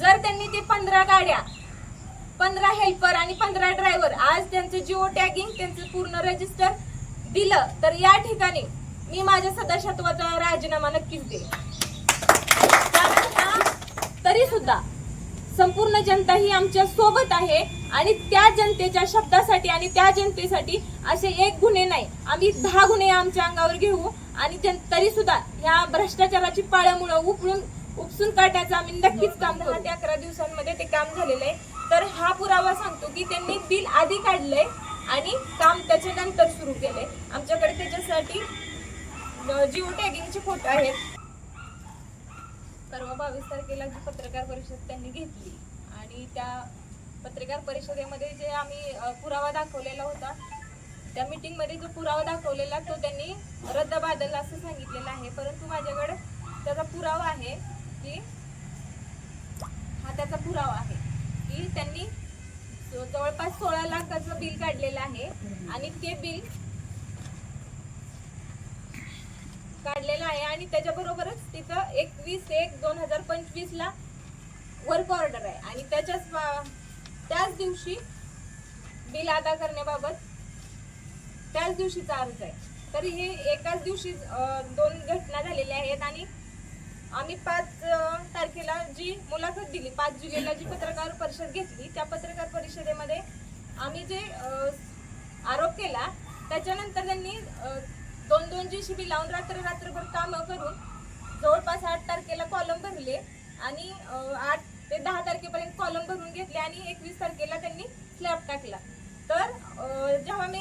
जर त्यांनी ते पंधरा गाड्या पंधरा हेल्पर आणि पंधरा ड्रायव्हर आज त्यांचं जिओ टॅगिंग त्यांचं पूर्ण रजिस्टर दिलं तर या ठिकाणी मी माझ्या सदस्यत्वाचा राजीनामा नक्कीच देईन. तरी सुद्धा संपूर्ण जनता ही आमच्यासोबत आहे आणि त्या जनतेच्या शब्दासाठी आणि त्या जनतेसाठी असे एक गुन्हे नाही. आम्ही दहा गुन्हे आमच्या अंगावर घेऊ आणि तरी सुद्धा ह्या भ्रष्टाचाराची पाळमुळं उकळून उपसून काढण्याचं आम्ही नक्कीच काम करू. ते अकरा दिवसांमध्ये ते काम झालेलं आहे. तर हा पुरावा सांगतो की त्यांनी बिल आधी काढलंय आणि काम त्याच्यानंतर सुरू केलंय. आमच्याकडे त्याच्यासाठी जिओ टॅगिंगचे फोटो आहेत. परवा बावीस तारखेला जी पत्रकार परिषद त्यांनी घेतली आणि त्या पत्रकार परिषदेमध्ये जे आम्ही पुरावा दाखवलेला होता त्या मीटिंगमध्ये जो पुरावा दाखवलेला तो त्यांनी रद्द बादल असं सांगितलेलं आहे. परंतु माझ्याकडे त्याचा पुरावा आहे. की हा त्याचा पुरावा आहे. की त्यांनी जवळपास सोळा लाखाचं बिल काढलेलं आहे आणि ते बिल काढलेलं आहे आणि त्याच्याबरोबरच तिथं एकवीस एक दोन हजार पंचवीस ला वर्क ऑर्डर आहे. आणि त्याच्याच त्याच दिवशी बिल अदा करण्याबाबत त्याच दिवशीचा अर्ज आहे. तरी हे एकाच दिवशी दोन घटना झालेल्या आहेत आणि आम्ही पाच तारखेला जी मुलाखत दिली पाच जुलैला जी पत्रकार परिषद घेतली त्या पत्रकार परिषदेमध्ये आम्ही जे आरोप केला त्याच्यानंतर त्यांनी दोन दोन जी शिबी लावून रात्र रात्रभर कामं करून जवळपास आठ तारखेला कॉलम भरले आणि आठ ते दहा तारखेपर्यंत कॉलम भरून घेतले आणि एकवीस तारखेला त्यांनी स्लॅब टाकला. तर जेव्हा मी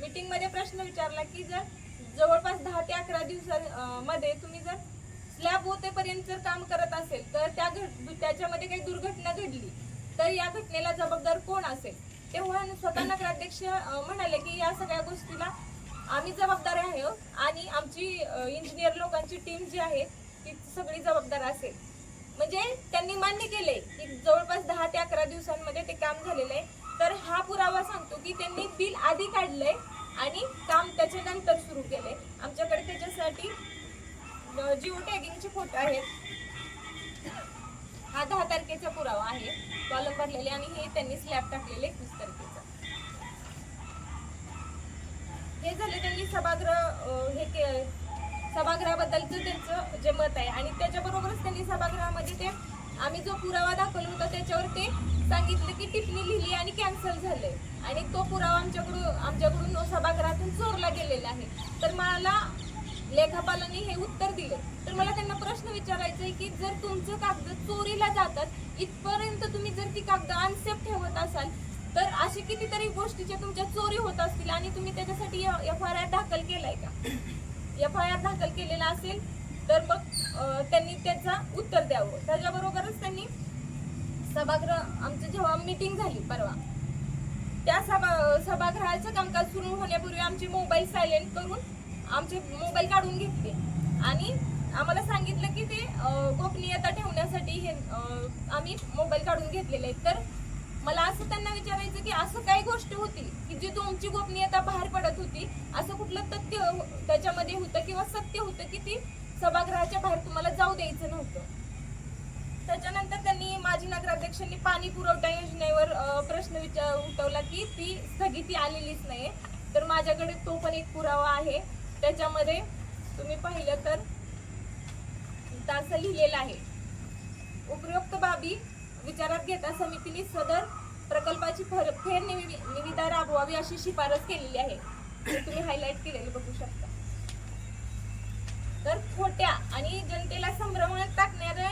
मीटिंगमध्ये प्रश्न विचारला की जर जवळपास दहा ते अकरा दिवसांमध्ये तुम्ही जर स्लॅब होतेपर्यंत जर काम करत असेल तर त्या घट त्याच्यामध्ये काही दुर्घटना घडली तर या घटनेला जबाबदार कोण असेल? तेव्हा स्वतः नगराध्यक्ष म्हणाले की या सगळ्या गोष्टीला आम्ही जबाबदार आहोत हो. आणि आमची इंजिनियर लोकांची टीम जी आहे ती सगळी जबाबदार असेल. म्हणजे त्यांनी मान्य केले की जवळपास दहा ते अकरा दिवसांमध्ये ते काम झालेलं आहे. तर हा पुरावा सांगतो की त्यांनी बिल आधी काढलंय आणि काम त्याच्यानंतर सुरू केले आमच्याकडे त्याच्यासाठी जिओ टॅगिंगचे फोटो आहेत. हा दहा तारखेचा पुरावा आहे. कॉलम भरलेले आणि हे त्यांनी स्लॅब टाकलेले एकवीस तारखेचा. हे झाले त्यांनी सभागृह हे के सभागृहाबद्दलचं त्यांचं जे मत आहे. आणि त्याच्याबरोबरच त्यांनी सभागृहामध्ये ते आम्ही जो पुरावा दाखवला होता त्याच्यावर ते सांगितलं की टिप्पणी लिहिली आणि कॅन्सल झालंय. आणि तो पुरावा आमच्याकडून आमच्याकडून सभागृहातून चोरला गेलेला आहे. तर मला लेखापालांनी हे उत्तर दिले. तर मला त्यांना प्रश्न विचारायचा आहे की जर तुमचं कागद चोरीला जातात इथपर्यंत तुम्ही जर ती कागद अनसेफ ठेवत असाल तर असे कितीतरी गोष्टीच्या तुमच्या चोरी होत असतील आणि तुम्ही त्याच्यासाठी एफ आय आर दाखल केलाय का? एफ आय आर दाखल केलेला असेल तर मग त्यांनी त्याचा उत्तर द्यावं. त्याच्याबरोबरच त्यांनी सभागृह आमचं जेव्हा मीटिंग झाली परवा त्या सभा सभागृहाचं कामकाज सुरू होण्यापूर्वी आमचे मोबाईल सायलेंट करून आमचे मोबाईल काढून घेतले. आणि आम्हाला सांगितलं की ते गोपनीयता ठेवण्यासाठी हे आम्ही मोबाईल काढून घेतलेले आहेत. तर मला असं त्यांना विचारायचं की असं काही गोष्ट होती की जी तुमची गोपनीयता बाहेर पडत होती? असं कुठलं तथ्य हो, त्याच्यामध्ये होतं किंवा सत्य होतं की ती सभागृहाच्या बाहेर तुम्हाला जाऊ द्यायचं नव्हतं? त्याच्यानंतर त्यांनी माजी नगराध्यक्षांनी पाणी पुरवठा योजनेवर प्रश्न विचार उठवला की ती स्थगिती आलेलीच नाही तर माझ्याकडे तो पण एक पुरावा आहे. त्याच्यामध्ये तुम्ही पाहिलं तर तासं लिहिलेलं आहे. उपयुक्त बाबी विचारात घेता समितीने सदर प्रकल्पाची फर- फेर निविदा राबवावी अशी शिफारस केलेली आहे. तुम्ही हायलाईट केलेली बघू शकता. तर खोट्या आणि जनतेला संभ्रमात टाकणारे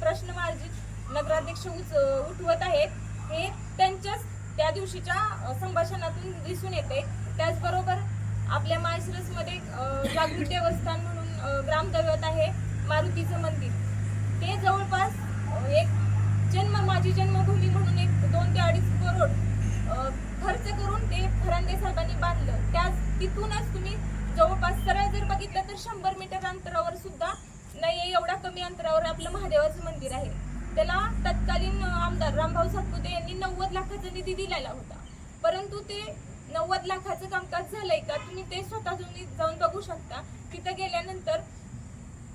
प्रश्न मार्जित नगराध्यक्ष उच- उठवत आहेत हे त्यांच्याच त्या दिवशीच्या संभाषणातून दिसून येते. त्याचबरोबर आपल्या माळशिरसमध्ये अ, जागृत देवस्थान म्हणून ग्रामदैवत आहे मारुतीचं मंदिर. ते जवळपास एक जन्म माझी जन्मभूमी म्हणून एक दोन ते अडीच करोड खर्च करून ते फरांदे साहेबांनी बांधलं. त्या तिथूनच तुम्ही जवळपास सरळ जर बघितलं तर शंभर मीटर अंतरावर सुद्धा नाही एवढा कमी अंतरावर आपलं महादेवाचं मंदिर आहे. त्याला तत्कालीन आमदार रामभाऊ सातपुते यांनी नव्वद लाखाचा निधी दिलेला होता. परंतु ते नव्वद लाखाचं कामकाज झालंय का? तुम्ही ते स्वतः जाऊन जाऊन बघू शकता. तिथं गेल्यानंतर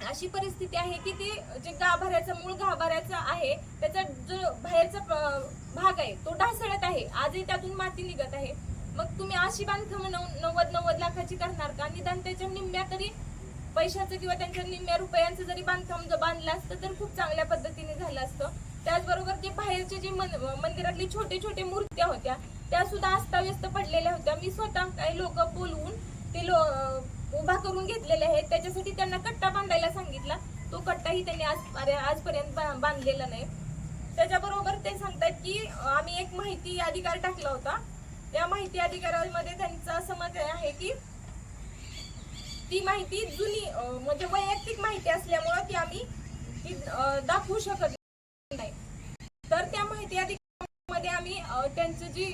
अशी परिस्थिती आहे की ते जे गाभाऱ्याचा मूळ गाभाऱ्याचा आहे त्याचा जो बाहेरचा भाग आहे तो ढासळत आहे. आजही त्यातून माती निघत आहे. मग तुम्ही अशी बांधकामं नव्वद नव्वद लाखाची करणार का? निदान त्याच्या निम्म्या तरी पैशाचं किंवा त्यांच्या निम्म्या रुपयांचं जरी बांधकाम जर बांधलं असतं तर खूप चांगल्या पद्धतीने झालं असतं. त्याचबरोबर जे बाहेरचे जे मन- मंदिरातली छोटे छोटे मूर्त्या होत्या त्या सुद्धा अस्ताव्यस्त पडलेल्या होत्या. मी स्वतः काही लोक बोलवून ते लो उभा करून घेतलेले आहेत. त्याच्यासाठी त्यांना कट्टा बांधायला सांगितला. तो कट्टाही त्यांनी आज अरे आजपर्यंत बांधलेला नाही. त्याच्याबरोबर ते सांगतात की आम्ही एक माहिती अधिकार टाकला होता. त्या माहिती अधिकारामध्ये त्यांचा असं मत आहे की ती माहिती जुनी म्हणजे वैयक्तिक माहिती असल्यामुळं ती आम्ही ती दाखवू शकत नाही तर त्या माहिती अधिकारामध्ये आम्ही अं, त्यांचं जी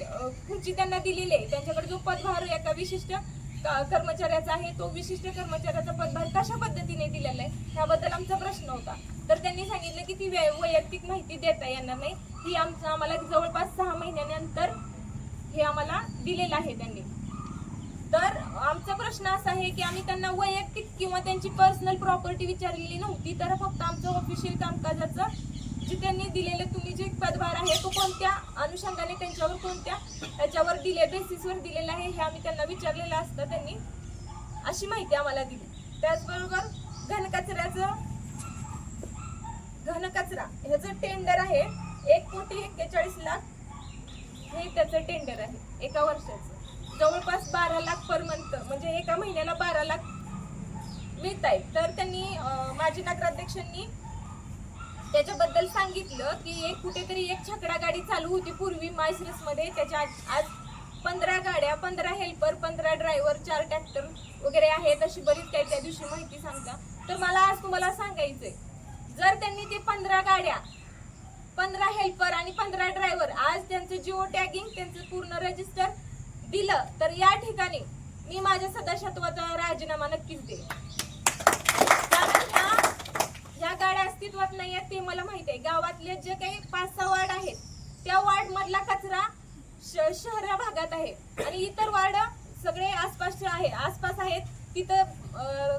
खुर्ची त्यांना दिलेली आहे. त्यांच्याकडे जो पदभार एका विशिष्ट कर्मचाऱ्याचा आहे तो विशिष्ट कर्मचाऱ्याचा पदभार कशा पद्धतीने दिलेला आहे ह्याबद्दल आमचा प्रश्न होता. तर त्यांनी सांगितलं की ती वै- वैयक्तिक माहिती देता येणार नाही. ही आमचं आम्हाला जवळपास सहा महिन्यानंतर हे आम्हाला दिलेलं आहे त्यांनी. तर आमचा प्रश्न असा आहे की आम्ही त्यांना वैयक्तिक किंवा त्यांची पर्सनल प्रॉपर्टी विचारलेली नव्हती तर फक्त आमचं ऑफिशियल कामकाजाचं जे त्यांनी दिलेले तुम्ही जे पदभार आहे तो कोणत्या अनुषंगाने त्यांच्यावर कोणत्या त्याच्यावर दिले बेसिसवर दिलेला आहे हे आम्ही त्यांना विचारलेलं असतं त्यांनी. अशी माहिती आम्हाला दिली. त्याचबरोबर घनकचऱ्याचं घनकचरा ह्याचं टेंडर आहे एक कोटी एक्केचाळीस लाख हे त्याचं टेंडर आहे एका वर्षाचं. जवळपास बारा लाख पर मंथ म्हणजे एका महिन्याला बारा लाख मिळत आहेत तर त्यांनी माजी नगराध्यक्षांनी त्याच्याबद्दल सांगितलं की एक कुठेतरी एक छकडा गाडी चालू होती पूर्वी मायसरसमध्ये त्याच्या आज आज पंधरा गाड्या पंधरा हेल्पर पंधरा ड्रायव्हर चार ट्रॅक्टर वगैरे आहेत अशी बरीच काही त्या दिवशी माहिती सांगता. तर मला आज तुम्हाला सांगायचंय जर त्यांनी ते पंधरा गाड्या पंधरा हेल्पर आणि पंधरा ड्रायव्हर आज त्यांचं जिओ टॅगिंग त्यांचं पूर्ण रजिस्टर दिलं तर या ठिकाणी मी माझ्या सदस्यत्वाचा राजीनामा नक्कीच देईन कारण ह्या ह्या गाड्या अस्तित्वात नाही आहेत ते मला माहिती आहे. गावातले जे काही पाच सहा वार्ड आहेत त्या वार्ड मधला कचरा श- शहरा भागात आहे. आणि इतर वार्ड सगळे आसपासचे आहे आसपास आहेत. तिथं अं,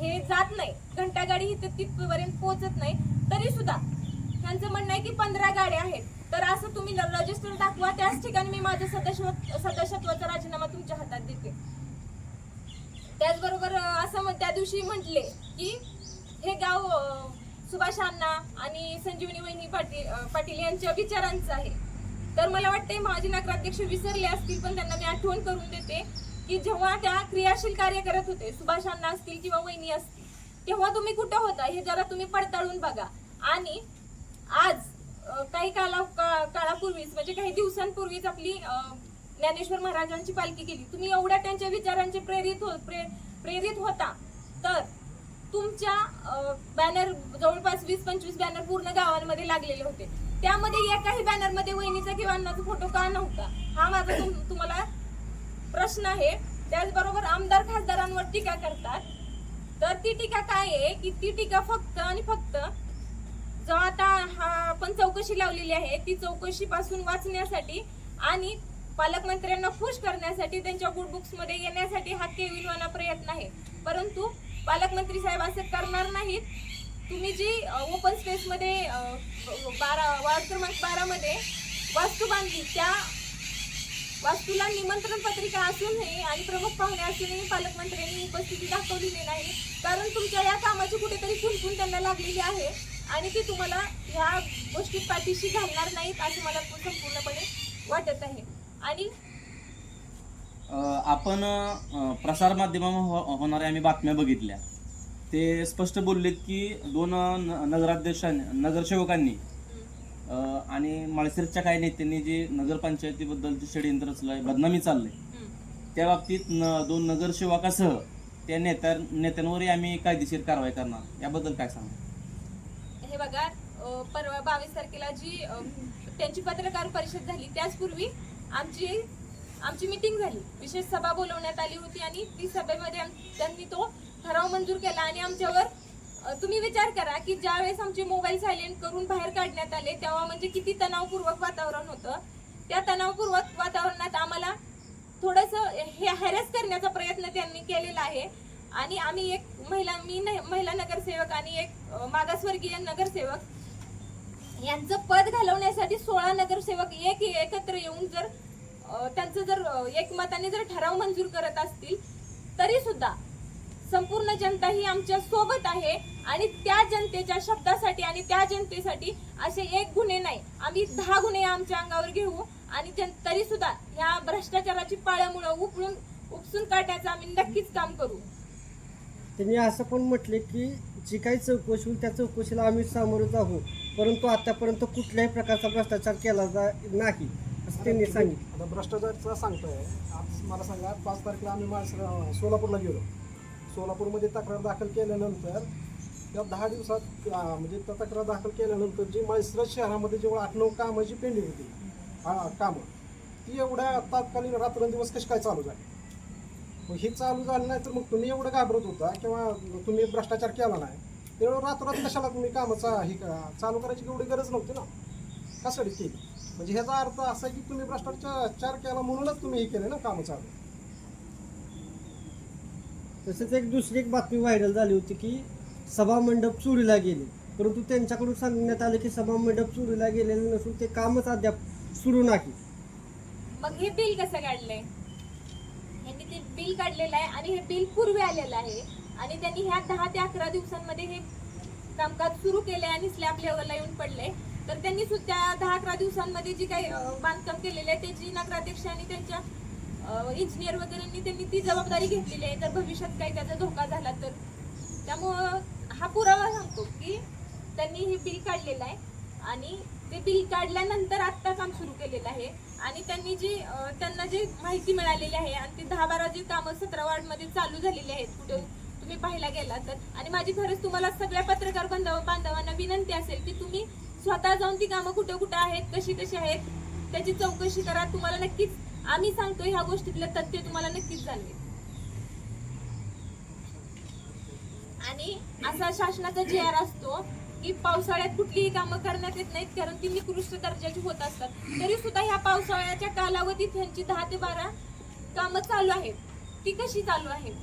हे जात नाही. घंटा गाडी इथं तिथपर्यंत पोहोचत नाही. तरी सुद्धा त्यांचं म्हणणं आहे की पंधरा गाड्या आहेत. तर असं तुम्ही रजिस्टर दाखवा. त्याच ठिकाणी मी माझं सदस्य सदस्यत्वाचा राजीनामा तुमच्या हातात देते. त्याचबरोबर असं त्या दिवशी म्हटले की हे गाव सुभाष अण्णा आणि संजीवनी वहिनी पाटील पाटील यांच्या विचारांचं आहे. तर मला वाटतंय माजी नगराध्यक्ष विसरले असतील पण त्यांना मी आठवण करून देते की जेव्हा त्या क्रियाशील कार्य करत होते सुभाष अण्णा असतील किंवा वहिनी असतील तेव्हा तुम्ही कुठं होता हे जरा तुम्ही पडताळून बघा. आणि आज काही काला का- काळापूर्वीच म्हणजे काही दिवसांपूर्वीच आपली ज्ञानेश्वर महाराजांची पालखी केली. तुम्ही एवढ्या त्यांच्या विचारांचे प्रेरित हो प्रे- प्रेरित होता. तर तुमच्या बॅनर जवळपास वीस पंचवीस बॅनर पूर्ण गावांमध्ये लागलेले होते. त्यामध्ये एकाही बॅनरमध्ये वहिनीचा किंवा अण्णाचा फोटो का नव्हता? हा माझा तुम्हाला प्रश्न आहे. त्याचबरोबर आमदार खासदारांवर टीका करतात. तर ती टीका काय आहे की ती टीका फक्त आणि फक्त जो आता हा आपण चौकशी लावलेली आहे ती चौकशी पासून वाचण्यासाठी आणि पालकमंत्र्यांना खुश करण्यासाठी त्यांच्या गुड बुक्समध्ये येण्यासाठी हा केविलवाना प्रयत्न आहे. परंतु पालकमंत्री साहेब असं करणार नाहीत. तुम्ही जी ओपन स्पेसमध्ये बारा वार्ड क्रमांक बारामध्ये वास्तू बांधली त्या वास्तूला निमंत्रण पत्रिका असूनही आणि प्रमुख पाहुणे असूनही पालकमंत्र्यांनी उपस्थिती दाखवलेली नाही. कारण तुमच्या या कामाची कुठेतरी खुणखुण त्यांना लागलेली आहे आणि ती तुम्हाला ह्या गोष्टी पाठीशी घालणार नाहीत असं मला संपूर्णपणे वाटत आहे. आणि आपण अ, प्रसारमाध्यमावर हो- होणाऱ्या आम्ही बातम्या बघितल्या. ते स्पष्ट बोललेत की दोन नगराध्यक्षांनी नगरसेवकांनी आणि माळशिरच्या काही नेत्यांनी जे नगरपंचायतीबद्दलचे षडयंत्र रचलंय बदनामी चाललंय त्या बाबतीत न दोन नगरसेवकासह त्या नेत्या नेत्यांवरही आम्ही कायदेशीर कारवाई करणार. याबद्दल काय सांगा हे बघा परवा बावीस तारखेला जी त्यांची पत्रकार परिषद झाली त्याचपूर्वी आमची आमची मिटिंग झाली. विशेष सभा बोलवण्यात आली होती आणि ती सभेमध्ये त्यांनी तो ठराव मंजूर केला आणि आमच्यावर तुम्ही विचार करा की ज्यावेळेस आमचे मोबाईल सायलेंट करून बाहेर काढण्यात आले तेव्हा म्हणजे किती तणावपूर्वक वातावरण होतं. त्या तणावपूर्वक वातावरणात आम्हाला थोडस हे हॅरेस करण्याचा प्रयत्न त्यांनी केलेला आहे. आणि आम्ही एक महिला मी न- महिला नगरसेवक आणि एक मागासवर्गीय नगरसेवक यांचं पद घालवण्यासाठी सोळा नगरसेवक एक एकत्र येऊन जर त्यांचं जर एकमताने जर ठराव मंजूर करत असतील तरी सुद्धा संपूर्ण जनता ही आमच्यासोबत आहे आणि त्या जनतेच्या शब्दासाठी आणि त्या जनतेसाठी असे एक गुन्हे नाही. आम्ही दहा गुन्हे आमच्या अंगावर घेऊ आणि तरी सुद्धा ह्या भ्रष्टाचाराची पाळ्यामुळं उपळून उपसून काढण्याचं आम्ही नक्कीच काम करू. त्यांनी असं पण म्हटले की जी काही चौकशी होईल त्या चौकशीला आम्ही सामोरं जाऊ. परंतु आतापर्यंत कुठल्याही प्रकारचा भ्रष्टाचार केला जा नाही. त्यांनी सांगितलं. आता भ्रष्टाचारचा सांगतोय. आज मला सांगा पाच तारखेला आम्ही माणसं सोलापूरला गेलो. सोलापूरमध्ये तक्रार दाखल केल्यानंतर त्या दहा दिवसात म्हणजे त्या तक्रार दाखल केल्यानंतर जी माळशिरस शहरामध्ये जेव्हा आठ नऊ कामं जी पेंडिंग होती हा कामं ती एवढ्या तात्कालीन रात्रंदिवस कशी काय चालू झाली? मग हे चालू झालं नाही तर मग तुम्ही एवढं घाबरत होता किंवा तुम्ही भ्रष्टाचार केला नाही तेवढं रातोरात कशाला तुम्ही कामाचा हे करा चालू करायची एवढी गरज नव्हती ना? कशासाठी केली? म्हणजे ह्याचा अर्थ असा की तुम्ही भ्रष्टाचार केला म्हणूनच तुम्ही हे केले ना कामं चालू. तसेच एक दुसरी एक बातमी व्हायरल झाली होती की सभा मंडप चोरीला गेले. परंतु त्यांच्याकडून सांगण्यात आलं की सभा मंडप चोरीला गेलेले नसून ते कामच अद्याप सुरू नाही. मग हे बिल कसं काढलंय? यांनी ते बिल काढलेलं आहे आणि हे बिल पूर्वी आलेलं आहे. आणि त्यांनी ह्या दहा ते अकरा दिवसांमध्ये हे कामकाज सुरू केले आणि स्लॅब लेवलला येऊन पडले तर त्यांनी सुद्धा दहा अकरा दिवसांमध्ये जी काही बांधकाम केलेले आहे त्याची नगराध्यक्ष आणि त्यांच्या इंजिनियर वगैरेंनी त्यांनी ती जबाबदारी घेतलेली आहे. तर भविष्यात काही त्याचा धोका झाला तर. त्यामुळं हा पुरावा सांगतो की त्यांनी हे बिल काढलेलं आहे आणि ते बिल काढल्यानंतर आत्ता काम सुरू केलेलं आहे. आणि त्यांनी जी त्यांना जी माहिती मिळालेली आहे आणि ते दहा बारा जी कामं सतरा वार्डमध्ये चालू झालेली आहेत कुठे तुम्ही पाहायला गेला तर. आणि माझी खरंच तुम्हाला सगळ्या पत्रकार बांधव बांधवांना विनंती असेल की तुम्ही स्वतः जाऊन ती कामं कुठे कुठे आहेत कशी कशी आहेत त्याची चौकशी करा. तुम्हाला नक्कीच आम्ही सांगतो ह्या गोष्टीतलं तथ्य तुम्हाला नक्कीच जाणवेल. आणि असा शासनाचा जे आर असतो की पावसाळ्यात कुठलीही कामं करण्यात येत नाहीत कारण ती निकृष्ट दर्जाची होत असतात. तरी सुद्धा ह्या पावसाळ्याच्या कालावधीत ह्यांची दहा ते बारा कामं चालू आहेत. ती कशी चालू आहेत?